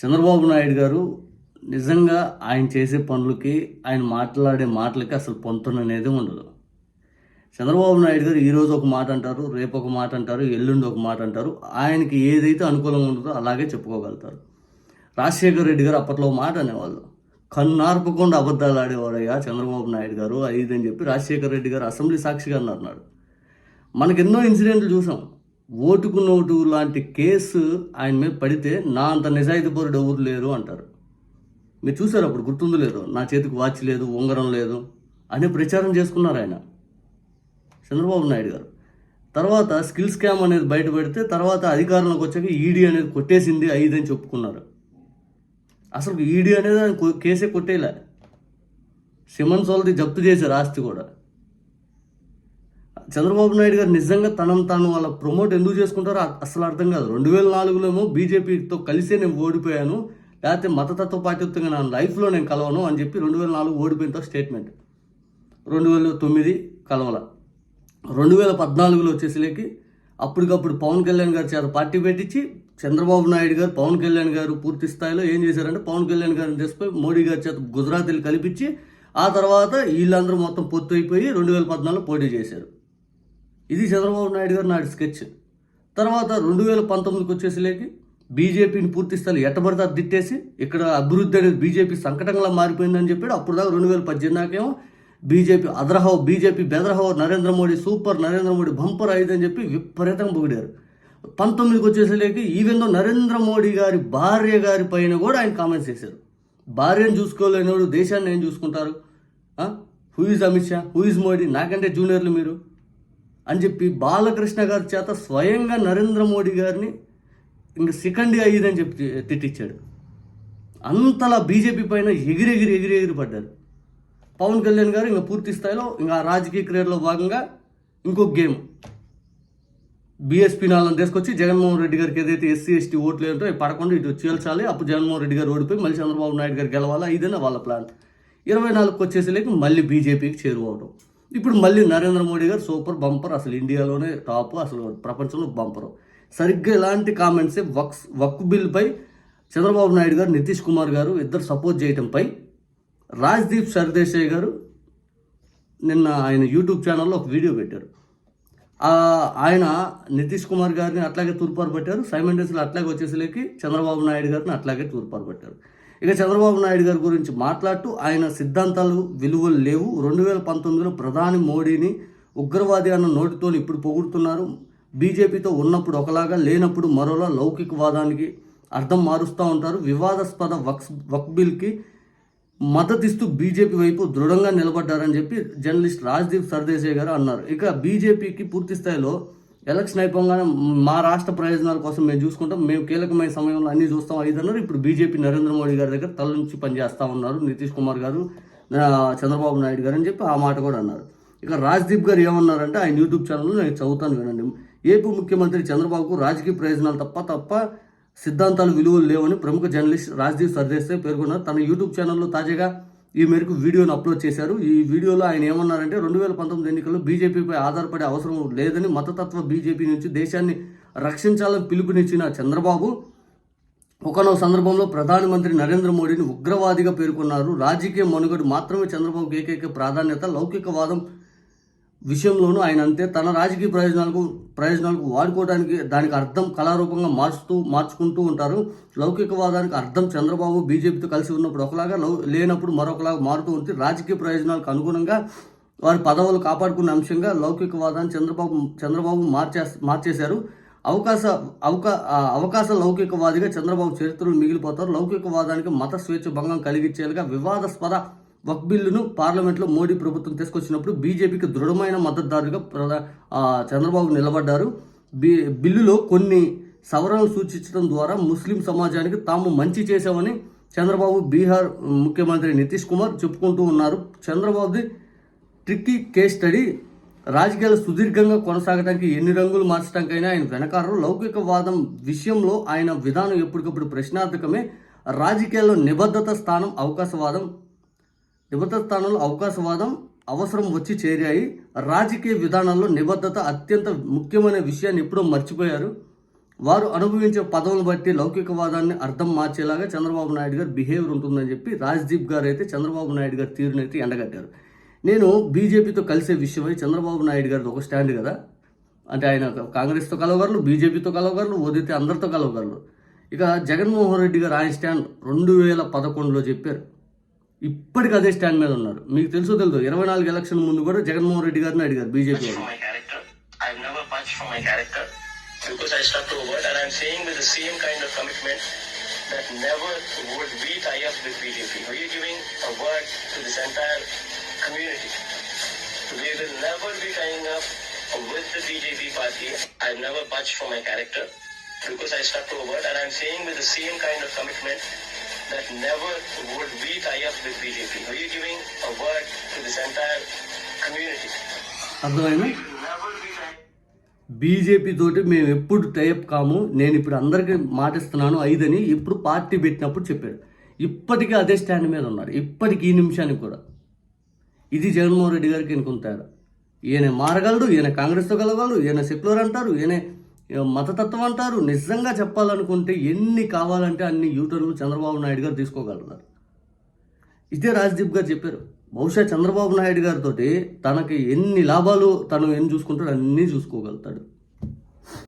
చంద్రబాబు నాయుడు గారు నిజంగా ఆయన చేసే పనులకి ఆయన మాట్లాడే మాటలకి అసలు పొంతన అనేది ఉండదు. చంద్రబాబు నాయుడు గారు ఈరోజు ఒక మాట అంటారు రేపు ఒక మాట అంటారు ఎల్లుండి ఒక మాట అంటారు. ఆయనకి ఏదైతే అనుకూలంగా ఉంటుందో అలాగే చెప్పుకోగలుగుతారు. రాజశేఖర రెడ్డి గారు అప్పట్లో మాట అనేవాళ్ళు కన్నార్పకుండా అబద్ధాలు ఆడేవారయ్యా చంద్రబాబు నాయుడు గారు అది అని చెప్పి రాజశేఖర రెడ్డి గారు అసెంబ్లీ సాక్షిగా అన్నారు మనకి ఎన్నో ఇన్సిడెంట్లు చూసాం. ఓటుకు నోటు లాంటి కేసు ఆయన మీద పడితే నా అంత నిజాయితీపరుడు ఎవరు లేరు అంటారు. మీరు చూసారు అప్పుడు గుర్తుంది లేదు? నా చేతికి వాచ్ లేదు ఉంగరం లేదు అనే ప్రచారం చేసుకున్నారు ఆయన. చంద్రబాబు నాయుడు గారు. తర్వాత స్కిల్ స్కామ్ అనేది బయటపెడితే తర్వాత అధికారంలోకి వచ్చాక ఈడీ అనేది కొట్టేసింది ఐదని చెప్పుకున్నారు. అసలు ఈడీ అనేది ఆయన కేసే కొట్టేలా. సిమన్స్ వాళ్ళది జప్తు చేశారు ఆస్తి కూడా. చంద్రబాబు నాయుడు గారు నిజంగా తనను తాను వాళ్ళ ప్రమోట్ ఎందుకు చేసుకుంటారో అసలు అర్థం కాదు. రెండు వేల నాలుగులోమో బీజేపీతో కలిసే నేను ఓడిపోయాను లేకపోతే మతతత్వ పార్టీతో నా లైఫ్లో నేను కలవను అని చెప్పి రెండు వేల నాలుగు ఓడిపోయినతో స్టేట్మెంట్. రెండు వేల తొమ్మిది కలవల. రెండు వేల పద్నాలుగులో వచ్చేసరికి అప్పటికప్పుడు పవన్ కళ్యాణ్ గారు చేత పార్టీ పెట్టించి చంద్రబాబు నాయుడు గారు పవన్ కళ్యాణ్ గారు పూర్తి స్థాయిలో ఏం చేశారంటే పవన్ కళ్యాణ్ గారిని చేసిపోయి మోడీ గారి చేత గుజరాతీలు కల్పించి ఆ తర్వాత వీళ్ళందరూ మొత్తం పొత్తు అయిపోయి రెండు వేల పద్నాలుగులో పోటీ చేశారు. ఇది చంద్రబాబు నాయుడు గారు నాటి స్కెచ్. తర్వాత రెండు వేల పంతొమ్మిదికి వచ్చేసరికి బీజేపీని పూర్తి స్థాయి ఎట్టబడితే దిట్టేసి తిట్టేసి ఇక్కడ అభివృద్ధి అనేది బీజేపీ సంకటంగా మారిపోయిందని చెప్పాడు. అప్పుడు దాకా రెండు వేల పద్దెనిమిది దాకేమో బీజేపీ అదరహో బీజేపీ బెదరహో నరేంద్ర మోడీ సూపర్ నరేంద్ర మోడీ బంపర్ అని చెప్పి విపరీతంగా పొగిడారు. పంతొమ్మిదికి వచ్చేసరికి ఈవెన్ నరేంద్ర మోడీ గారి భార్య గారి పైన కూడా ఆయన కామెంట్స్ చేశారు. భార్యను చూసుకోలేనివాడు దేశాన్ని ఏం చూసుకుంటారు? Who is Amit Shah who is Modi నాకంటే జూనియర్లు మీరు. అని చెప్పి బాలకృష్ణ గారి చేత స్వయంగా నరేంద్ర మోడీ గారిని ఇంక సెకండ్ అయ్యిదని చెప్పి తిట్టించాడు అంతలా బీజేపీ పైన ఎగిరెగిరి ఎగిరెగిరి పడ్డారు. పవన్ కళ్యాణ్ గారు ఇంకా పూర్తి స్థాయిలో ఇంకా రాజకీయ క్రీడలో భాగంగా ఇంకొక గేమ్. బీఎస్పీ నాలను తీసుకొచ్చి జగన్మోహన్ రెడ్డి గారికి ఏదైతే ఎస్సీ ఎస్టీ ఓట్లు ఏంటో పడకుండా ఇటు చేల్చాలి. అప్పుడు జగన్మోహన్ రెడ్డి గారు ఓడిపోయి మళ్ళీ చంద్రబాబు నాయుడు గారు గెలవాలి? ఇదేనా వాళ్ళ ప్లాన్. ఇరవై నాలుగుకి వచ్చేసరికి మళ్ళీ బీజేపీకి చేరువవడం. ఇప్పుడు మళ్ళీ నరేంద్ర మోడీ గారు సూపర్ బంపర్ అసలు ఇండియాలోనే టాప్ అసలు ప్రపంచంలో బంపర్. సరిగ్గా ఇలాంటి కామెంట్సే వక్స్ వక్ బిల్పై చంద్రబాబు నాయుడు గారు నితీష్ కుమార్ గారు ఇద్దరు సపోర్ట్ చేయడంపై రాజ్దీప్ సర్దేశాయ్ గారు నిన్న ఆయన యూట్యూబ్ ఛానల్లో ఒక వీడియో పెట్టారు. ఆయన నితీష్ కుమార్ గారిని అట్లాగే తూర్పారు పెట్టారు. సైమండేస్లో అట్లాగే వచ్చేసరికి చంద్రబాబు నాయుడు గారిని అట్లాగే తూర్పారు పెట్టారు. ఇక చంద్రబాబు నాయుడు గారి గురించి మాట్లాడుతూ ఆయన సిద్ధాంతాలు విలువలు లేవు. రెండు వేల పంతొమ్మిదిలో ప్రధాని మోడీని ఉగ్రవాది అన్న నోటితో ఇప్పుడు పొగుడుతున్నారు. బీజేపీతో ఉన్నప్పుడు ఒకలాగా లేనప్పుడు మరోలా లౌకికవాదానికి అర్థం మారుస్తూ ఉంటారు. వివాదాస్పద వక్స్ వక్ బిల్కి మద్దతిస్తూ బీజేపీ వైపు దృఢంగా నిలబడ్డారని చెప్పి జర్నలిస్ట్ రాజ్దీప్ సర్దేశాయ్ గారు అన్నారు. ఇక బీజేపీకి పూర్తి స్థాయిలో ఎలక్షన్ అయిపోగానే మా రాష్ట్ర ప్రయోజనాల కోసం మేము చూసుకుంటాం. మేము కీలకమైన సమయంలో అన్ని చూస్తాం ఐదు అన్నారు. ఇప్పుడు బీజేపీ నరేంద్ర మోడీ గారి దగ్గర తల నుంచి పనిచేస్తా ఉన్నారు. నితీష్ కుమార్ గారు చంద్రబాబు నాయుడు గారు అని చెప్పి ఆ మాట కూడా అన్నారు. ఇక రాజ్దీప్ గారు ఏమన్నారంటే ఆయన యూట్యూబ్ ఛానల్లో నేను చదువుతాను వినండి. ఏపీ ముఖ్యమంత్రి చంద్రబాబుకు రాజకీయ ప్రయోజనాలు తప్ప తప్ప సిద్ధాంతాలు విలువలు లేవని ప్రముఖ జర్నలిస్ట్ రాజ్దీప్ సర్దేశాయ్ పేర్కొన్నారు. తన యూట్యూబ్ ఛానల్లో తాజాగా ఈ మేరకు వీడియోను అప్లోడ్ చేశారు. ఈ వీడియోలో ఆయన ఏమన్నారంటే రెండు వేల పంతొమ్మిది ఎన్నికల్లో బీజేపీపై ఆధారపడే అవసరం లేదని మతతత్వ బీజేపీ నుంచి దేశాన్ని రక్షించాలని పిలుపునిచ్చిన చంద్రబాబు ఒకనో సందర్భంలో ప్రధానమంత్రి నరేంద్ర మోడీని ఉగ్రవాదిగా పేర్కొన్నారు. రాజకీయ మనుగడు మాత్రమే చంద్రబాబుకు ఏకైక ప్రాధాన్యత లౌకికవాదం విషయంలోనూ ఆయన అంతే. తన రాజకీయ ప్రయోజనాలకు ప్రయోజనాలకు వాడుకోవడానికి దానికి అర్థం కళారూపంగా మార్చుతూ మార్చుకుంటూ ఉంటారు. లౌకికవాదానికి అర్థం చంద్రబాబు బీజేపీతో కలిసి ఉన్నప్పుడు ఒకలాగా లౌ లేనప్పుడు మరొకలాగా మారుతూ ఉంటుంది రాజకీయ ప్రయోజనాలకు అనుగుణంగా వారి పదవులు కాపాడుకున్న అంశంగా లౌకికవాదాన్ని చంద్రబాబు చంద్రబాబు మార్చే మార్చేశారు. అవకాశ అవకా అవకాశ లౌకికవాదిగా చంద్రబాబు చరిత్రలు మిగిలిపోతారు. లౌకికవాదానికి మత స్వేచ్ఛ భంగం కలిగించేలాగా వివాదాస్పద వక్ బిల్లును పార్లమెంట్లో మోడీ ప్రభుత్వం తీసుకొచ్చినప్పుడు బీజేపీకి దృఢమైన మద్దతుదారుగా ప్రధా చంద్రబాబు నిలబడ్డారు. బి బిల్లులో కొన్ని సవరణలు సూచించడం ద్వారా ముస్లిం సమాజానికి తాము మంచి చేశామని చంద్రబాబు బీహార్ ముఖ్యమంత్రి నితీష్ కుమార్ చెప్పుకుంటూ ఉన్నారు. చంద్రబాబుది ట్రిక్కీ కేస్ స్టడీ రాజకీయాలు సుదీర్ఘంగా కొనసాగడానికి ఎన్ని రంగులు మార్చడానికైనా ఆయన వెనకారు లౌకికవాదం విషయంలో ఆయన విధానం ఎప్పటికప్పుడు ప్రశ్నార్థకమే. రాజకీయాల్లో నిబద్ధత స్థానం అవకాశవాదం నిబద్ధ స్థానంలో అవకాశవాదం అవసరం వచ్చి చేరాయి. రాజకీయ విధానాల్లో నిబద్ధత అత్యంత ముఖ్యమైన విషయాన్ని ఎప్పుడో మర్చిపోయారు. వారు అనుభవించే పదవులను బట్టి లౌకికవాదాన్ని అర్థం మార్చేలాగా చంద్రబాబు నాయుడు గారు బిహేవియర్ ఉంటుందని చెప్పి రాజ్దీప్ గారు అయితే చంద్రబాబు నాయుడు గారి తీరునైతే ఎండగట్టారు. నేను బీజేపీతో కలిసే విషయమై చంద్రబాబు నాయుడు గారిది ఒక స్టాండ్ కదా. అంటే ఆయన కాంగ్రెస్తో కలవగలరు బీజేపీతో కలవగలరు ఓదితే అందరితో కలవగలరు. ఇక జగన్మోహన్ రెడ్డి గారు ఆయన స్టాండ్ రెండు వేల పదకొండులో చెప్పారు. ఇప్పటికి అదే స్టాండ్ మీద ఉన్నారు మీకు తెలుసో తెలుసు ఇరవై నాలుగు ఎలక్షన్ ముందు కూడా జగన్మోహన్ రెడ్డి గారిని అడిగారు BJP budge from my character. I've never budged from my character because I stuck to a word and I'm saying with the same kind of commitment that never would we tie up with BJP. We are giving a word to this entire community. We will never be tying up with the BJP party. I've never budged from my character because I stuck to a word and I'm saying with the same kind of commitment that never would we tie up with BJP. We are giving a word to this entire community. అర్థమైందా? BJP తోటి మేము ఎప్పుడు type కాము. నేను ఇప్పుడు అందరికీ మాటిస్తున్నాను ఐదని ఇప్పుడు పార్టీ పెట్టినప్పుడు చెప్పాడు ఇప్పటికీ అదే స్టాండ్ మీద ఉన్నాడు ఇప్పటికీ ఈ నిమిషానికి కూడా. ఇది జగన్మోహన్ రెడ్డి గారికి ఎన్నుకున్న తేడా ఈయన మారగలడు ఈయన కాంగ్రెస్తో కలగలడు ఈయన సెక్యులర్ అంటారు ఈయన మతతత్వం అంటారు. నిజంగా చెప్పాలనుకుంటే ఎన్ని కావాలంటే అన్ని యూటర్లు చంద్రబాబు నాయుడు గారు తీసుకోగలుగుతారు ఇదే రాజ్దీప్ గారు చెప్పారు. బహుశా చంద్రబాబు నాయుడు గారితో తనకి ఎన్ని లాభాలు తను ఏం చూసుకుంటాడో అన్నీ చూసుకోగలుగుతాడు.